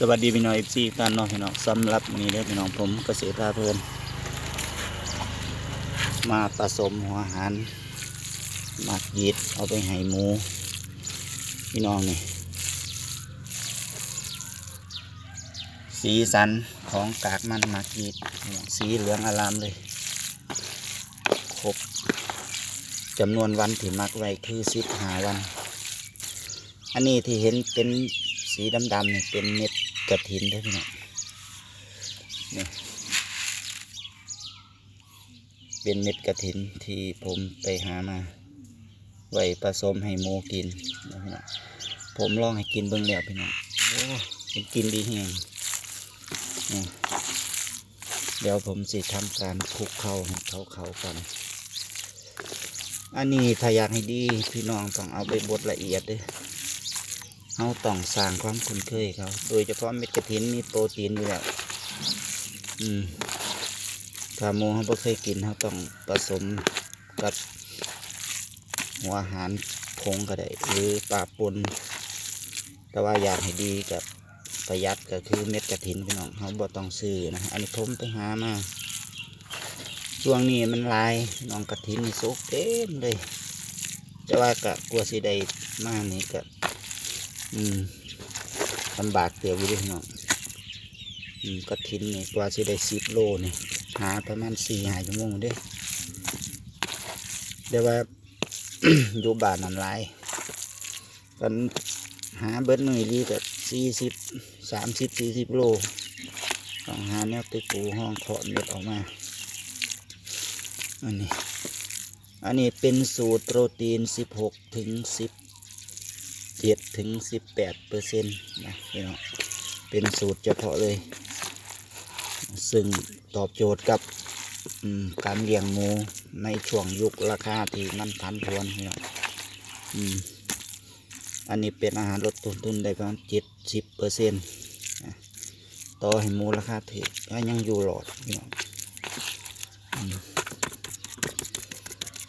สวัสดีพี่น้องเอฟซีกันเนาะพี่น้องสำหรับวันนี้เด้อพี่น้องผมเกษตรพาเพลิน มาผสมหัวหารหมักยีดเอาไปให้หมู พี่น้องนี่ สีสันของกากมันหมักยีดสีเหลืองอารามเลยครบจำนวนวันที่มักไว้คือสิบหาวัน อันนี้ที่เห็นเป็นสีดำๆเนี่ยเป็นเม็ด กระถินเด้พี่น้องนี่เป็นเม็ดกระถินที่ผมไปหามาไว้ผสมให้หมูกินนะพี่น้องผมลองให้กินเบิ่งแล้วพี่น้องโอ้เป็นกินดีแฮงนี่เดี๋ยวผมสิทำการคลุกเข้าให้เขาเขากันอันนี้ถ้าอยากให้ดีพี่น้องต้องเอาไปบดละเอียดเด้อ เราต้องสร้างความคุ้นเคยเขาโดยเฉพาะเม็ดกระถินมีโปรตีนอยู่แล้วอืมถ้าโมเขาไม่เคยกินเขาต้องผสมกับหัวอาหารผงก็ได้หรือปลาปนแต่ว่าอยากให้ดีกับประหยัดก็คือเม็ดกระถินพี่น้องเขาบ่ต้องซื้อนะอันนี้ผมไปหามาช่วงนี้มันลายน้องกระถินนี่สุกเต็มเลย แต่ว่ากะกลัวสิได้มากนี่ก็ อืมลำบากเตียวอยู่เด้วยน้องอืมกระถินนี่กว่าสิได้สิบโลนี่หาประมาณสี่หาชั่วโมงเด้เดี๋ยวว่า อยู่บ้านน้ำลายกันหาเบิดมือดีกับสี่สิบสามสิบสี่สิบโลต้องหาแนวติปูห้องเคาะเม็ดออกมาอันนี้ อันนี้เป็นสูตรโปรตีนสิบหกถึงสิบ เจ็ดถึงสิบแปดเปอร์เซ็นต์นะพี่น้องเป็นสูตรเฉพาะเลย ซึ่งตอบโจทย์กับการเลี้ยงหมูในช่วงยุคราคาที่มันผันผวนพี่น้องอันนี้เป็นอาหารลดต้นทุนได้ประมาณเจ็ดสิบเปอร์เซ็นต์ต่อให้หมูราคาถูกก็ยังอยู่หลอดพี่น้อง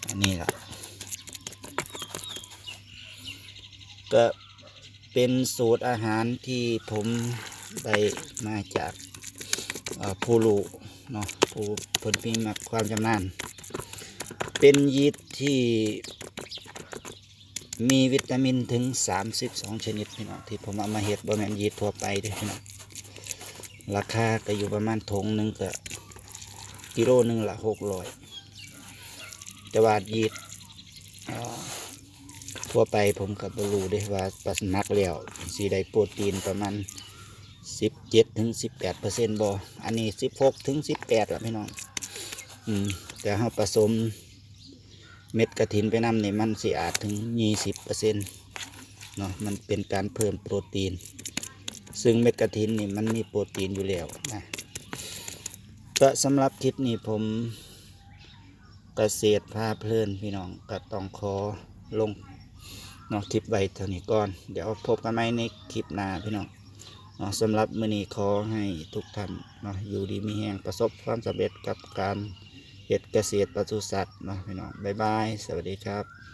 อันนี้ล่ะ ก็เป็นสูตรอาหารที่ผมได้มาจากผู้รู้เนาะผู้ผลพิมพ์ความชำนาญเป็นยีสต์ที่มีวิตามินถึง 32 ชนิดพี่น้องที่ผมเอามาเฮ็ดบะแมนยีสต์ทั่วไปด้วยพี่น้องราคาก็อยู่ประมาณถงหนึ่งก็กิโลหนึ่งละหกร้อยแต่ว่ายีสต์ ทั่วไปผมกับบรูได้ว่าปัสนักแล้วสีได้โปรตีนประมาณสิบเจ็ดถึงสิบแปดเปอร์เซ็นต์บออันนี้สิบหกถึงสิบแปดละพี่น้อง อืม แต่เราผสมเม็ดกระถินไปนำเนี่ยมันสิอาจถึงยี่สิบเปอร์เซ็นต์เนาะ มันเป็นการเพิ่มโปรตีน ซึ่งเม็ดกระถินนี่มันมีโปรตีนอยู่แล้วนะก็สำหรับคลิปนี้ผมเกษตรพาเพลินพี่น้องก็ต้องขอลง เนาะคลิปไว้เท่านี้ก่อน เดี๋ยวพบกันใหม่ในคลิปหน้าพี่น้องเนาะสำหรับมื้อนี้ขอให้ทุกท่านเนาะอยู่ดีมีแห่งประสบความสำเร็จกับการเฮ็ดเกษตรปศุสัตว์เนาะพี่น้องบ๊ายบาย สวัสดีครับ